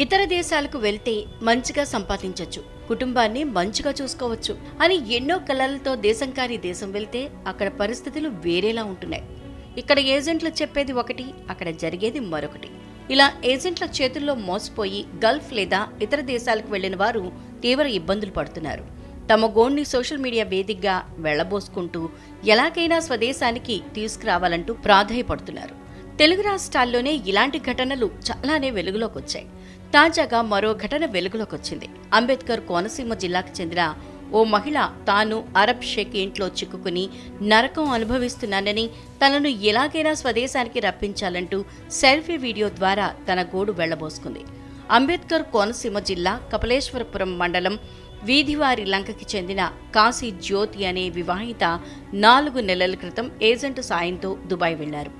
ఇతర దేశాలకు వెళ్తే మంచిగా సంపాదించవచ్చు కుటుంబాన్ని మంచిగా చూసుకోవచ్చు అని ఎన్నో కలలతో దేశంకారి దేశం వెళ్తే అక్కడ పరిస్థితులు వేరేలా ఉంటున్నాయి. ఇక్కడ ఏజెంట్లు చెప్పేది ఒకటి అక్కడ జరిగేది మరొకటి. ఇలా ఏజెంట్ల చేతుల్లో మోసపోయి గల్ఫ్ లేదా ఇతర దేశాలకు వెళ్ళిన వారు తీవ్ర ఇబ్బందులు పడుతున్నారు. తమ గోణ్ణి సోషల్ మీడియా వేదికగా వెళ్ళబోసుకుంటూ ఎలాగైనా స్వదేశానికి తీసుకురావాలంటూ ప్రాధాయపడుతున్నారు. తెలుగు రాష్ట్రాల్లోనే ఇలాంటి ఘటనలు చాలానే వెలుగులోకి వచ్చాయి తాజాగా మరో ఘటన వెలుగులోకి వచ్చింది అంబేద్కర్ కోనసీమ జిల్లాకు చెందిన ఓ మహిళ తాను అరబ్ షేక్ ఇంట్లో చిక్కుకుని నరకం అనుభవిస్తున్నానని తనను ఎలాగైనా స్వదేశానికి రప్పించాలంటూ సెల్ఫీ వీడియో ద్వారా తన గోడు వెళ్ళబోసుకుంది అంబేద్కర్ కోనసీమ జిల్లా కపలేశ్వరపురం మండలం వీధివారి లంకకి చెందిన కాశీ జ్యోతి అనే వివాహిత నాలుగు నెలల క్రితం ఏజెంట్ సాయంతో దుబాయ్ వెళ్ళారు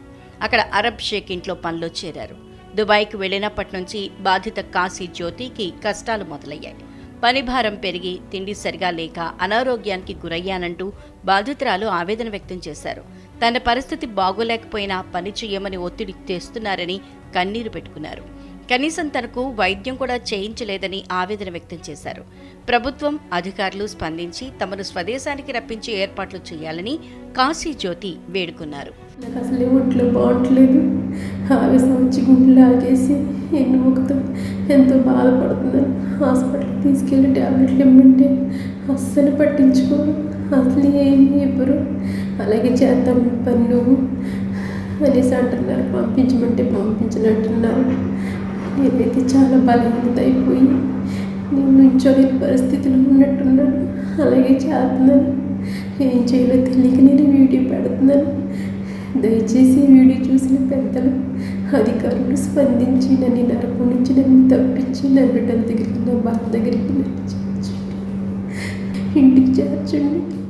అక్కడ అరబ్ షేక్ ఇంట్లో పనిలో చేరారు. దుబాయ్కి వెళ్ళినప్పటి నుంచి బాధిత కాశీ జ్యోతికి కష్టాలు మొదలయ్యాయి. పని భారం పెరిగి తిండి సరిగా లేక అనారోగ్యానికి గురయ్యానంటూ బాధితురాలు ఆవేదన వ్యక్తం చేశారు. తన పరిస్థితి బాగోలేకపోయినా పని చేయమని ఒత్తిడి తెస్తున్నారని కన్నీరు పెట్టుకున్నారు. కనీసం తనకు వైద్యం కూడా చేయించలేదని ఆవేదన వ్యక్తం చేశారు. ప్రభుత్వం అధికారులు స్పందించి తమను స్వదేశానికి రప్పించే ఏర్పాట్లు చేయాలని కాశీ జ్యోతి వేడుకున్నారు. నాకు అసలే ఒంట్లో బాగుంటలేదు. ఆవేశం వచ్చి గుండెలు లాగేసి ఎన్నుముకతో ఎంతో బాధపడుతున్నాను హాస్పిటల్కి తీసుకెళ్ళి ట్యాబ్లెట్లు ఇమ్మంటే అస్సలు పట్టించుకోను. అసలు ఏమి ఇవ్వరు. అలాగే చేద్దాం పనులు పని నువ్వు అనేసి అంటున్నారు. పంపించమంటే పంపించినట్టున్నారు. నేనైతే చాలా బలహీనత అయిపోయి నేను నుంచోలేని పరిస్థితిలో ఉన్నట్టున్నాను. అలాగే చేస్తున్నాను. ఏం చేయాలో తెలియక నేను వీడియో పెడుతున్నాను. దయచేసి వీడియో చూసిన పెద్దలు అధికారులు స్పందించి నన్ను నరకం నుంచి నన్ను తప్పించి నా బిడ్డల దగ్గరికి నా బాధ దగ్గరికి నన్ను ఇంటికి చేర్చండి.